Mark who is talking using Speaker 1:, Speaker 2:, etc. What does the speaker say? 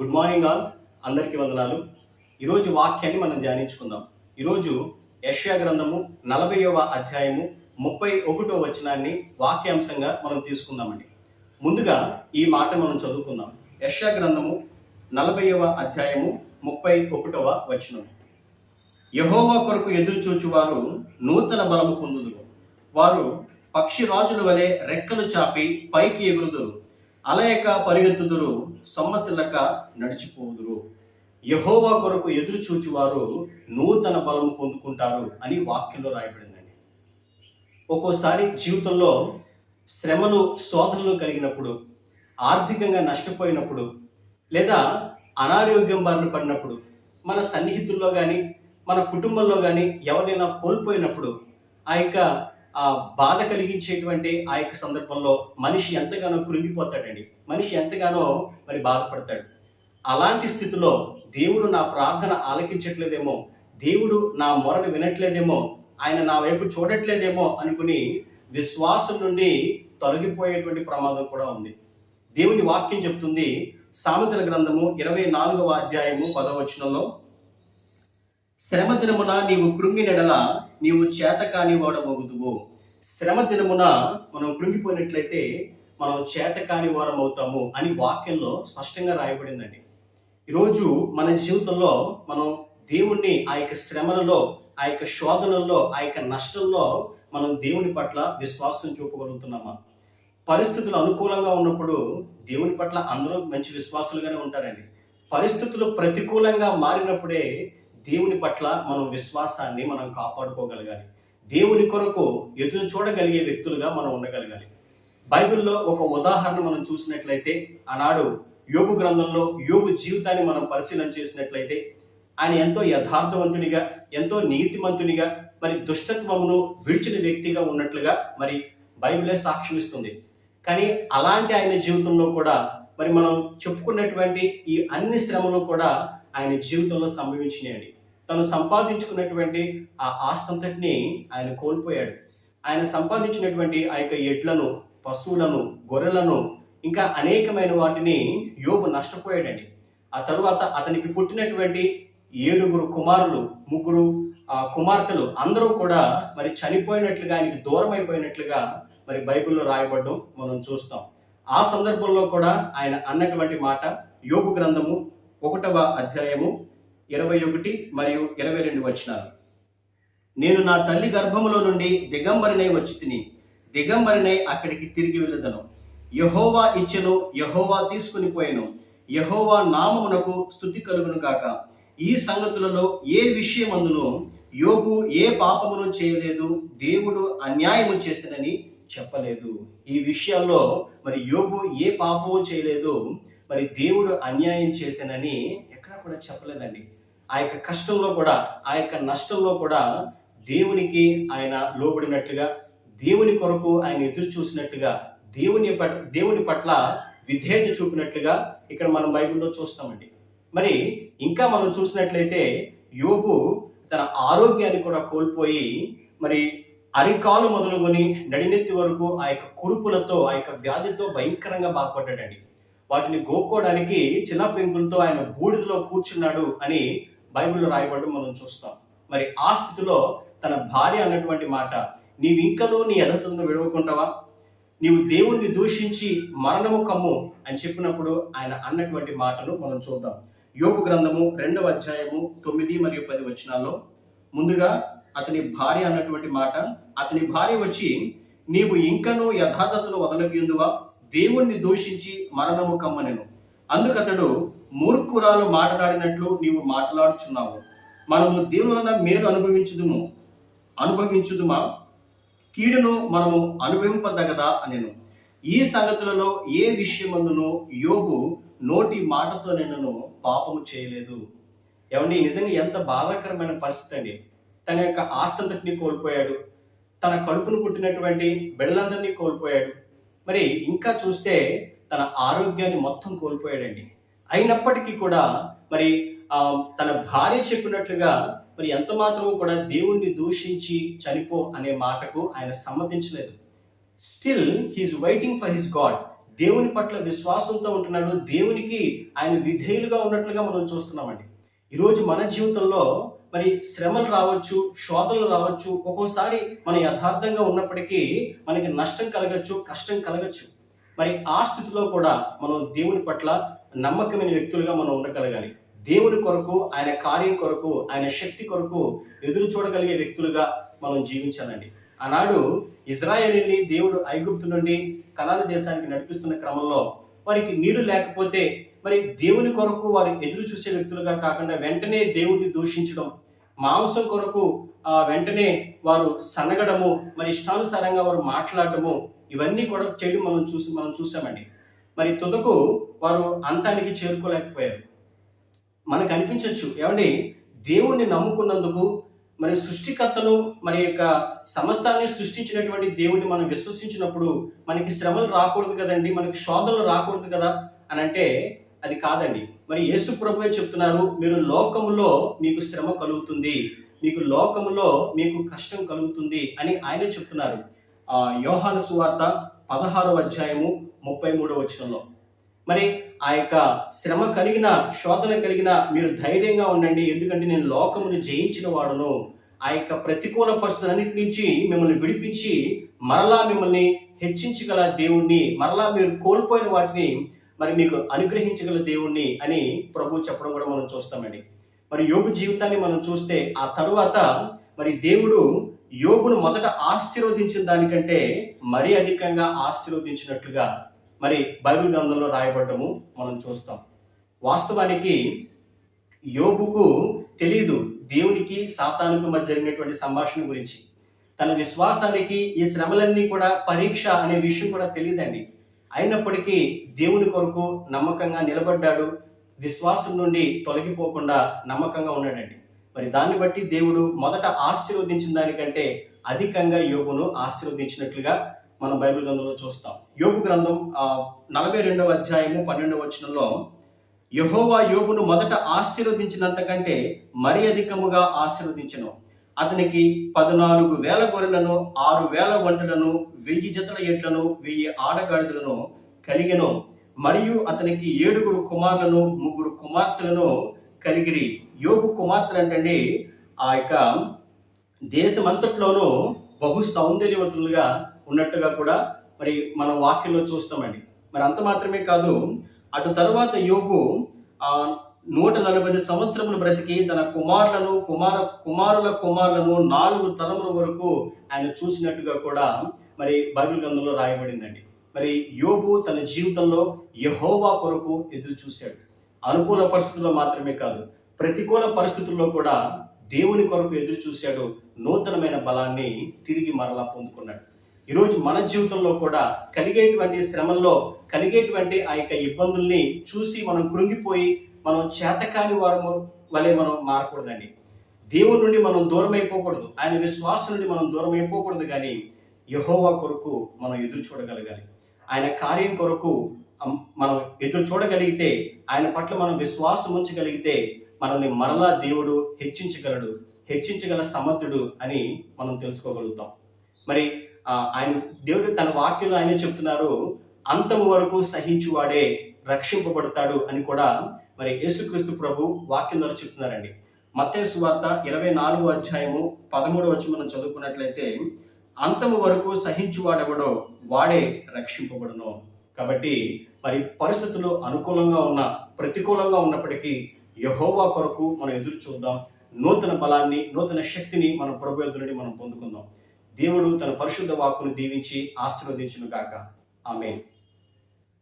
Speaker 1: Good morning all. అందరికీ వందనాలు. ఈరోజు వాక్యాన్ని మనం ధ్యానించుకుందాం. ఈరోజు యష్యా గ్రంథము నలభైవ అధ్యాయము ముప్పై ఒకటో వచనాన్ని వాక్యాంశంగా మనం తీసుకుందామండి. ముందుగా ఈ మాట మనం చదువుకుందాం. యష్యా గ్రంథము నలభైవ అధ్యాయము ముప్పై ఒకటవ వచనం. యహోవా కొరకు ఎదురుచూచువారు నూతన బలము పొందుదురు. వారు పక్షి రాజుల వలె రెక్కలు చాపి పైకి ఎగురుదురు. అలయక పరిగెత్తుదురు సొమ్మసిల్లక నడిచిపోదురు. యహోవా కొరకు ఎదురు చూచువారు నూతన బలము పొందుకుంటారు అని వాక్యంలో రాయబడిందండి. ఒక్కోసారి జీవితంలో శ్రమలు శోధనలు కలిగినప్పుడు ఆర్థికంగా నష్టపోయినప్పుడు లేదా అనారోగ్యం బారిన పడినప్పుడు మన సన్నిహితుల్లో కానీ మన కుటుంబంలో కానీ ఎవరైనా కోల్పోయినప్పుడు ఆ యొక్క బాధ కలిగించేటువంటి ఆ యొక్క సందర్భంలో మనిషి ఎంతగానో కృంగిపోతాడండి. మనిషి ఎంతగానో మరి బాధపడతాడు. అలాంటి స్థితిలో దేవుడు నా ప్రార్థన ఆలకించట్లేదేమో దేవుడు నా మొరను వినట్లేదేమో ఆయన నా వైపు చూడట్లేదేమో అనుకుని విశ్వాసం నుండి తొలగిపోయేటువంటి ప్రమాదం కూడా ఉంది. దేవుని వాక్యం చెప్తుంది సామెతల గ్రంథము ఇరవై నాలుగవ అధ్యాయము పదవచనంలో శ్రమ దినమున నీవు కృంగినెడల నీవు చేతకాని వాడమగుదువు. శ్రమ దినమున మనం కృంగిపోయినట్లయితే మనం చేతకాని వారం అవుతాము అని వాక్యంలో స్పష్టంగా రాయబడిందండి. ఈరోజు మన జీవితంలో మనం దేవుణ్ణి ఆ యొక్క శ్రమలలో ఆ యొక్క శోధనల్లో ఆ యొక్క నష్టంలో మనం దేవుని పట్ల విశ్వాసం చూపగలుగుతున్నామా? పరిస్థితులు అనుకూలంగా ఉన్నప్పుడు దేవుని పట్ల అందరూ మంచి విశ్వాసులుగానే ఉంటారండి. పరిస్థితులు ప్రతికూలంగా మారినప్పుడే దేవుని పట్ల మనం విశ్వాసాన్ని మనం కాపాడుకోగలగాలి. దేవుని కొరకు ఎదురు చూడగలిగే వ్యక్తులుగా మనం ఉండగలగాలి. బైబిల్లో ఒక ఉదాహరణ మనం చూసినట్లయితే ఆనాడు యోగు గ్రంథంలో యోగు జీవితాన్ని మనం పరిశీలన చేసినట్లయితే ఆయన ఎంతో యథార్థవంతునిగా ఎంతో నీతిమంతునిగా మరి దుష్టత్వమును విడిచిన వ్యక్తిగా ఉన్నట్లుగా మరి బైబిలే సాక్ష్యం ఇస్తుంది కానీ అలాంటి ఆయన జీవితంలో కూడా మరి మనం చెప్పుకున్నటువంటి ఈ అన్ని శ్రమలు కూడా ఆయన జీవితంలో సంభవించినాయండి. తను సంపాదించుకున్నటువంటి ఆ ఆస్తంతటిని ఆయన కోల్పోయాడు. ఆయన సంపాదించినటువంటి ఆ యొక్క ఎడ్లను పశువులను గొర్రెలను ఇంకా అనేకమైన వాటిని యోగు నష్టపోయాడండి. ఆ తరువాత అతనికి పుట్టినటువంటి ఏడుగురు కుమారులు ముగ్గురు కుమార్తెలు అందరూ కూడా మరి చనిపోయినట్లుగా ఆయనకి దూరం అయిపోయినట్లుగా మరి బైబిల్లో రాయబడడం మనం చూస్తాం. ఆ సందర్భంలో కూడా ఆయన అన్నటువంటి మాట యోగు గ్రంథము ఒకటవ అధ్యాయము ఇరవై ఒకటి మరియు ఇరవై రెండు వచనాలు. నేను నా తల్లి గర్భములో నుండి దిగంబరినై వచ్చి తిని దిగంబరినై అక్కడికి తిరిగి వెళ్ళదను. యహోవా ఇచ్చెను యహోవా తీసుకుని పోయెను. యహోవా నామమునకు స్థుతి కలుగును కాక ఈ సంగతులలో ఏ విషయమందును యోగు ఏ పాపమును చేయలేదు దేవుడు అన్యాయము చేసినని చెప్పలేదు. ఈ విషయాల్లో మరి యోగు ఏ పాపము చేయలేదు మరి దేవుడు అన్యాయం చేశానని ఎక్కడా కూడా చెప్పలేదండి. ఆ యొక్క కష్టంలో కూడా ఆ యొక్క నష్టంలో కూడా దేవునికి ఆయన లోబడినట్లుగా దేవుని కొరకు ఆయన ఎదురు చూసినట్టుగా దేవుని పట్ల దేవుని పట్ల విధేయత చూపినట్లుగా ఇక్కడ మనం బైబిల్లో చూస్తామండి. మరి ఇంకా మనం చూసినట్లయితే యోగు తన ఆరోగ్యాన్ని కూడా కోల్పోయి మరి అరికాలు మొదలుకొని నడినెత్తి వరకు ఆ యొక్క కురుపులతో ఆ యొక్క వ్యాధితో భయంకరంగా బాధపడ్డాడండి. వాటిని గోక్కోవడానికి చిన్న పెంకులతో ఆయన బూడిదలో కూర్చున్నాడు అని బైబిల్లో రాయబడడం మనం చూస్తాం. మరి ఆ స్థితిలో తన భార్య అన్నటువంటి మాట నీవు ఇంకనూ నీ ఎదతను విడవకుంటావా? నీవు దేవుణ్ణి దూషించి మరణము కమ్ము అని చెప్పినప్పుడు ఆయన అన్నటువంటి మాటను మనం చూద్దాం. యోగు గ్రంథము రెండవ అధ్యాయము తొమ్మిది మరియు పది వచనాల్లో ముందుగా అతని భార్య అన్నటువంటి మాట అతని భార్య వచ్చి నీవు ఇంకనూ యథార్థతను వదలగియుందువా? దేవుణ్ణి దూషించి మరణము కమ్మనెను. అందుకతడు మూర్ఖురాలు మాట్లాడినట్లు నీవు మాట్లాడుచున్నావు. మనము దేవుని వలన మేలు అనుభవించుదుము. అనుభవించుదుమా? కీడును మనము అనుభవింపదగదా అనెను. ఈ సంగతులలో ఏ విషయమందును యోగు నోటి మాటతో నేను పాపము చేయలేదు. ఏమండి నిజంగా ఎంత బాధాకరమైన పరిస్థితి అండి. తన యొక్క ఆస్తంతటిని కోల్పోయాడు. తన కడుపును పుట్టినటువంటి బిడ్డలందరినీ కోల్పోయాడు. మరి ఇంకా చూస్తే తన ఆరోగ్యాన్ని మొత్తం కోల్పోయాడండి. అయినప్పటికీ కూడా మరి తన భార్య చెప్పినట్లుగా మరి ఎంత మాత్రం కూడా దేవుణ్ణి దూషించి చనిపో అనే మాటకు ఆయన సమ్మతించలేదు. Still he is waiting for his god దేవుని పట్ల విశ్వాసంతో ఉంటున్నాడు. దేవునికి ఆయన విధేయులుగా ఉన్నట్లుగా మనం చూస్తున్నామండి. ఈరోజు మన జీవితంలో మరి శ్రమలు రావచ్చు శోధనలు రావచ్చు ఒక్కోసారి మనం యథార్థంగా ఉన్నప్పటికీ మనకి నష్టం కలగచ్చు కష్టం కలగచ్చు. మరి ఆ స్థితిలో కూడా మనం దేవుని పట్ల నమ్మకమైన వ్యక్తులుగా మనం ఉండగలగాలి. దేవుని కొరకు ఆయన కార్యం కొరకు ఆయన శక్తి కొరకు ఎదురు చూడగలిగే వ్యక్తులుగా మనం జీవించాలండి. ఆనాడు ఇజ్రాయేలీని దేవుడు ఐగుప్తు నుండి కనాన దేశానికి నడిపిస్తున్న క్రమంలో వారికి నీరు లేకపోతే మరి దేవుని కొరకు వారు ఎదురు చూసే వ్యక్తులుగా కాకుండా వెంటనే దేవుడిని దూషించడం మాంసం కొరకు వెంటనే వారు సనగడము మరి ఇష్టానుసారంగా వారు మాట్లాడటము ఇవన్నీ కూడా చేయడం మనం చూసి మనం చూసామండి. మరి తుదకు వారు అంతానికి చేరుకోలేకపోయారు. మనకు అనిపించవచ్చు ఏమండి? దేవుణ్ణి నమ్ముకున్నందుకు మరి సృష్టికర్తను మరి యొక్క సమస్తాన్ని సృష్టించినటువంటి దేవుడిని మనం విశ్వసించినప్పుడు మనకి శ్రమలు రాకూడదు కదండి మనకి శోధనలు రాకూడదు కదా అని అంటే అది కాదండి. మరి యేసు ప్రభువే చెప్తున్నారు మీరు లోకములో మీకు శ్రమ కలుగుతుంది మీకు లోకములో మీకు కష్టం కలుగుతుంది అని ఆయన చెప్తున్నారు. యోహాన సువార్త పదహారవ అధ్యాయము ముప్పై మూడవ వచనంలో. మరి ఆ యొక్క శ్రమ కలిగిన శోధన కలిగిన మీరు ధైర్యంగా ఉండండి ఎందుకంటే నేను లోకమును జయించిన వాడును. ఆ యొక్క ప్రతికూల పరిస్థితులన్నిటి నుంచి మిమ్మల్ని విడిపించి మరలా మిమ్మల్ని హెచ్చించగల దేవుణ్ణి మరలా మీరు కోల్పోయిన వాటిని మరి మీకు అనుగ్రహించగల దేవుణ్ణి అని ప్రభు చెప్పడం కూడా మనం చూస్తామండి. మరి యోగు జీవితాన్ని మనం చూస్తే ఆ తరువాత మరి దేవుడు యోగును మొదట ఆశీర్వదించిన దానికంటే మరీ అధికంగా ఆశీర్వదించినట్లుగా మరి బైబిల్ గ్రంథంలో రాయబడటము మనం చూస్తాం. వాస్తవానికి యోగుకు తెలియదు దేవునికి సాతానుకు మధ్య జరిగినటువంటి సంభాషణ గురించి. తన విశ్వాసానికి ఈ శ్రమలన్నీ కూడా పరీక్ష అనే విషయం కూడా తెలియదండి. అయినప్పటికీ దేవుని కొరకు నమ్మకంగా నిలబడ్డాడు. విశ్వాసం నుండి తొలగిపోకుండా నమ్మకంగా ఉన్నాడండి. మరి దాన్ని బట్టి దేవుడు మొదట ఆశీర్వదించిన దానికంటే అధికంగా యోగును ఆశీర్వదించినట్లుగా మనం బైబిల్ గ్రంథంలో చూస్తాం. యోగు గ్రంథం నలభై రెండవ అధ్యాయము పన్నెండవ వచనంలో యహోవా యోగును మొదట ఆశీర్వదించినంతకంటే మరి అధికముగా ఆశీర్వదించను. అతనికి పద్నాలుగు వేల గొర్రెలను ఆరు వేల వంటలను వెయ్యి జతల ఎడ్లను వెయ్యి ఆడగాడిదలను కలిగెను. మరియు అతనికి ఏడుగురు కుమారులను ముగ్గురు కుమార్తెలను కలిగిరి. యోగు కుమార్తెలు అంటే ఆ యొక్క దేశమంతట్లోనూ బహు సౌందర్యవతులుగా ఉన్నట్టుగా కూడా మరి మన వాక్యంలో చూస్తామండి. మరి అంత మాత్రమే కాదు అటు తరువాత యోగు నూట నలభై సంవత్సరములు బ్రతికి తన కుమారులను కుమార కుమారుల కుమారులను నాలుగు తరముల వరకు ఆయన చూసినట్టుగా కూడా మరి బైబిల్ గ్రంథంలో రాయబడిందండి. మరి యోబు తన జీవితంలో యహోవా కొరకు ఎదురు చూశాడు. అనుకూల పరిస్థితుల్లో మాత్రమే కాదు ప్రతికూల పరిస్థితుల్లో కూడా దేవుని కొరకు ఎదురు చూశాడు నూతనమైన బలాన్ని తిరిగి మరలా పొందుకున్నాడు. ఈరోజు మన జీవితంలో కూడా కలిగేటువంటి శ్రమల్లో కలిగేటువంటి ఆ యొక్క ఇబ్బందుల్ని చూసి మనం కృంగిపోయి మనం చేతకాని వారము వలె మనం మారకూడదండి. దేవుని నుండి మనం దూరం అయిపోకూడదు ఆయన విశ్వాసం నుండి మనం దూరం అయిపోకూడదు కానీ యహోవా కొరకు మనం ఎదురు చూడగలగాలి. ఆయన కార్యం కొరకు మనం ఎదురు చూడగలిగితే ఆయన పట్ల మనం విశ్వాసం ఉంచగలిగితే మనల్ని మరలా దేవుడు హెచ్చించగలడు హెచ్చించగల సమర్థుడు అని మనం తెలుసుకోగలుగుతాం. మరి ఆయన దేవుడు తన వాక్యంలో ఆయనే చెప్తున్నారు అంతము వరకు సహించువాడే రక్షింపబడతాడు అని కూడా మరి యేసుక్రీస్తు ప్రభు వాక్యం ద్వారా చెప్తున్నారండి. మత్తయి సువార్త ఇరవై నాలుగు అధ్యాయము పదమూడు వచ్చి మనం చదువుకున్నట్లయితే అంతము వరకు సహించువాడెవడో వాడే రక్షింపబడును. కాబట్టి మరి పరిస్థితులు అనుకూలంగా ఉన్న ప్రతికూలంగా ఉన్నప్పటికీ యహోవా కొరకు మనం ఎదురు చూద్దాం. నూతన బలాన్ని నూతన శక్తిని మన ప్రభు మనం పొందుకుందాం. దేవుడు తన పరిశుద్ధ వాక్కును దీవించి ఆశీర్వదించును గాక ఆమె